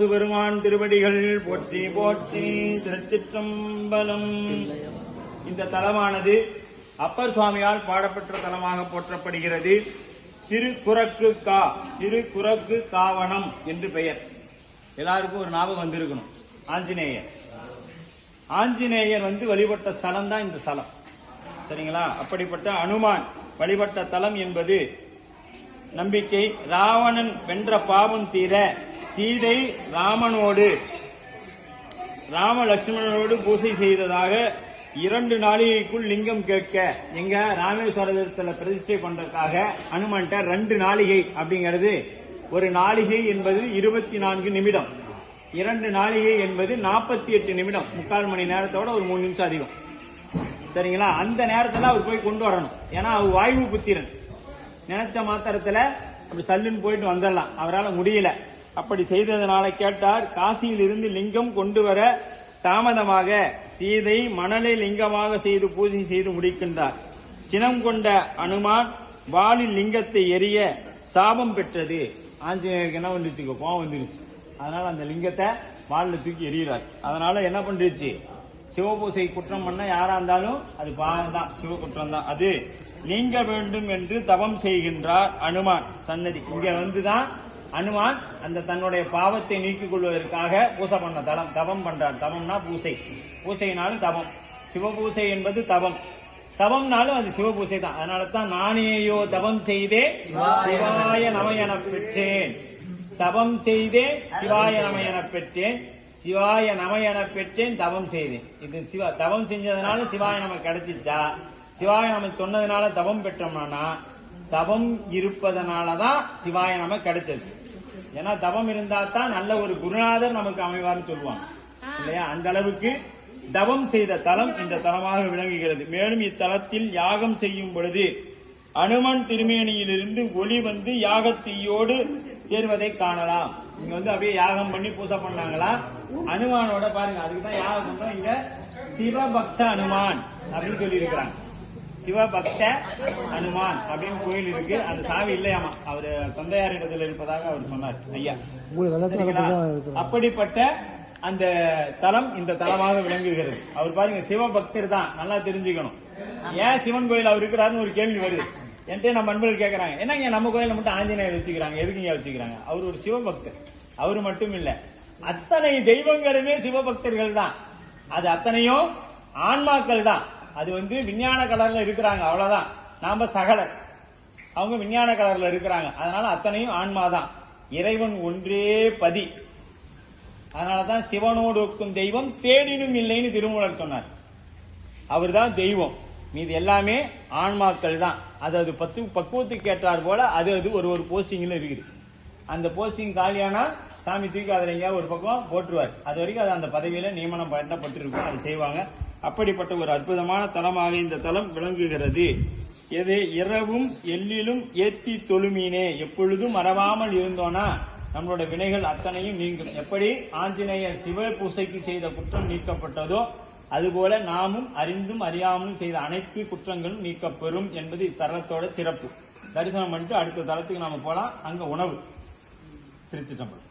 சிவபெருமான் திருவடிகள் போற்றி போற்றி திருச்சிற்றம்பலம். இந்த தலமானது அப்பர் சுவாமியால் பாடப்பெற்ற தலமாக போற்றப்படுகிறது. திருக்குறக்கு கா திருக்குறக்கு காவணம் என்று பெயர். எல்லாருக்கும் ஒரு ஞாபகம் வந்திருக்கணும். ஆஞ்சநேயர். ஆஞ்சநேயர் வந்து வழிபட்ட ஸ்தலம் தான் இந்த ஸ்தலம். சரிங்களா? அப்படிப்பட்ட அனுமான் வழிபட்ட தலம் என்பது நம்பிக்கை ராவணன் வென்ற பாவம் தீர சீதை ராமனோடு ராம லட்சுமணனோடு பூசை செய்ததாக இரண்டு நாளிகைக்குள் லிங்கம் கேட்க எங்க ராமேஸ்வரத்தில் பிரதிஷ்டை பண்றதுக்காக அனுமன்ட்ட ரெண்டு நாளிகை அப்படிங்கிறது ஒரு நாளிகை என்பது இருபத்தி நான்கு நிமிடம். இரண்டு நாளிகை என்பது நாற்பத்தி எட்டு நிமிடம். முக்கால் மணி நேரத்தோட ஒரு மூணு நிமிஷம் அதிகம். சரிங்களா? அந்த நேரத்தில் அவர் போய் கொண்டு வரணும். ஏன்னா அவர் வாய்வு புத்திரன். நினைச்ச மாத்திரத்தில் அப்படி சல்லுன்னு போயிட்டு வந்துடலாம். அவரால் முடியல. அப்படி செய்ததனால கேட்டார் காசியில் இருந்து லிங்கம் கொண்டு வர தாமதமாக சீதை மணலை லிங்கமாக செய்து பூஜை செய்து முடிக்கின்றார். சினம் கொண்ட அனுமான் வாலில் லிங்கத்தை எரிய சாபம் பெற்றது. ஆஞ்சநேயருக்கு என்ன வந்துருச்சு? கோவம் வந்துருச்சு. அதனால அந்த லிங்கத்தை வாலில் தூக்கி எறிகிறார். அதனால என்ன பண்ணிருச்சு சிவபூசை குற்றம் பண்ண யாரா இருந்தாலும் அது பாவம் தான். சிவ குற்றம் தான். அது நீங்க வேண்டும் என்று தவம் செய்கின்றார் அனுமான். சன்னதி. இங்க வந்துதான் அனுமான் அந்த தன்னுடைய பாவத்தை நீக்கிக் கொள்வதற்காக பூசை பண்ண தலம் தவம் பண்றார். தவம்னா பூசை. பூசைனாலும் தவம். சிவபூசை என்பது தவம். தவம்னாலும் அது சிவபூசை தான். அதனால தான் நானேயோ தவம் செய்தே சிவாய நம என பெற்றேன். தவம் செய்தே சிவாய நம என பெற்றேன். சிவாய நம என பெற்றேன் தவம் செய்தேன். இது சிவா தவம் செஞ்சதுனால சிவாய நம கிடைச்சிச்சா? சிவாய நம சொன்னதுனால தவம் பெற்றோம்னா தவம் இருப்பதனால தான் சிவாய நம கிடைச்சது. ஏன்னா தவம் இருந்தா தான் நல்ல ஒரு குருநாதர் நமக்கு அமைவார்னு சொல்லுவாங்க. இல்லையா? அந்த அளவுக்கு தவம் செய்த தலம் இந்த தலமாக விளங்குகிறது. மேலும் இத்தலத்தில் யாகம் செய்யும் பொழுது அனுமன் திருமேனியிலிருந்து ஒளி வந்து யாகத்தீயோடு சேர்வதை காணலாம். இங்க வந்து அப்படியே யாகம் பண்ணி பூசை பண்ணாங்களா? அனுமானோட பாருங்க அதுக்கு தான் யாகம் இங்க சிவபக்த அனுமான் அப்படின்னு சொல்லி இருக்கிறாங்க சிவபக்த அனுமான் அப்படின்னு கோயில் இருக்கு. அந்த சாவி இல்லையாமா? அவர் தொந்தையார் இடத்துல இருப்பதாக அவர் சொன்னார். ஐயா. அப்படிப்பட்ட அந்த தலம் இந்த தலமாக விளங்குகிறது. அவர் பாருங்க சிவபக்தர் தான். நல்லா தெரிஞ்சுக்கணும். ஏன் சிவன் கோயில் அவர் இருக்கிறாருன்னு ஒரு கேள்வி வருது. என்கிட்ட நம்ம நண்பர்கள் கேட்கறாங்க என்னங்க நம்ம கோயில மட்டும் ஆஞ்சநேயர் வச்சுக்கிறாங்க? எதுக்குங்க வச்சுக்கிறாங்க? அவர் ஒரு சிவபக்தர். அவர் மட்டும் இல்ல. அத்தனை தெய்வங்களுமே சிவபக்தர்கள் தான். அது அத்தனையும் ஆன்மாக்கள் தான். அது வந்து விஞ்ஞான கலர்ல இருக்கிறாங்க அவ்வளவுதான். நாம சகலர். அவங்க விஞ்ஞான கலர்ல இருக்கிறாங்க. அதனால அத்தனையும் ஆன்மாதான். இறைவன் ஒன்றே பதி. அதனாலதான் சிவனோடு ஒக்கும் தெய்வம் தேடினும் இல்லைன்னு திருமூலர் சொன்னார். அவர் தான் தெய்வம். மீது எல்லாமே ஆன்மாக்கள் தான் அது அது பத்து பக்குவத்துக்கு ஏற்றார் போல அது அது ஒரு ஒரு போஸ்டிங்ல இருக்குது. அந்த போஸ்டிங் காலியானா சாமி தூக்கி அதில் எங்கேயாவது ஒரு பக்கம் போட்டுருவார். அது வரைக்கும் அது அந்த பதவியில நியமனம் பண்ணப்பட்டிருக்கும் அது செய்வாங்க. அப்படிப்பட்ட ஒரு அற்புதமான தலமாக இந்த தலம் விளங்குகிறது. எது இரவும் எல்லிலும் ஏத்தி தொழுமீனே. எப்பொழுதும் மறவாமல் இருந்தோனா நம்மளோட வினைகள் அத்தனையும் நீங்கும். எப்படி ஆஞ்சநேயர் சிவ பூசைக்கு செய்த குற்றம் நீக்கப்பட்டதோ அதுபோல நாமும் அறிந்தும் அறியாமலும் செய்த அனைத்து குற்றங்களும் நீக்கப்பெறும் என்பது இத்தலத்தோட சிறப்பு. தரிசனம் பண்ணிட்டு அடுத்த தலத்துக்கு நாம போலாம். அங்க உணவு. తెలిసిటప్పుడు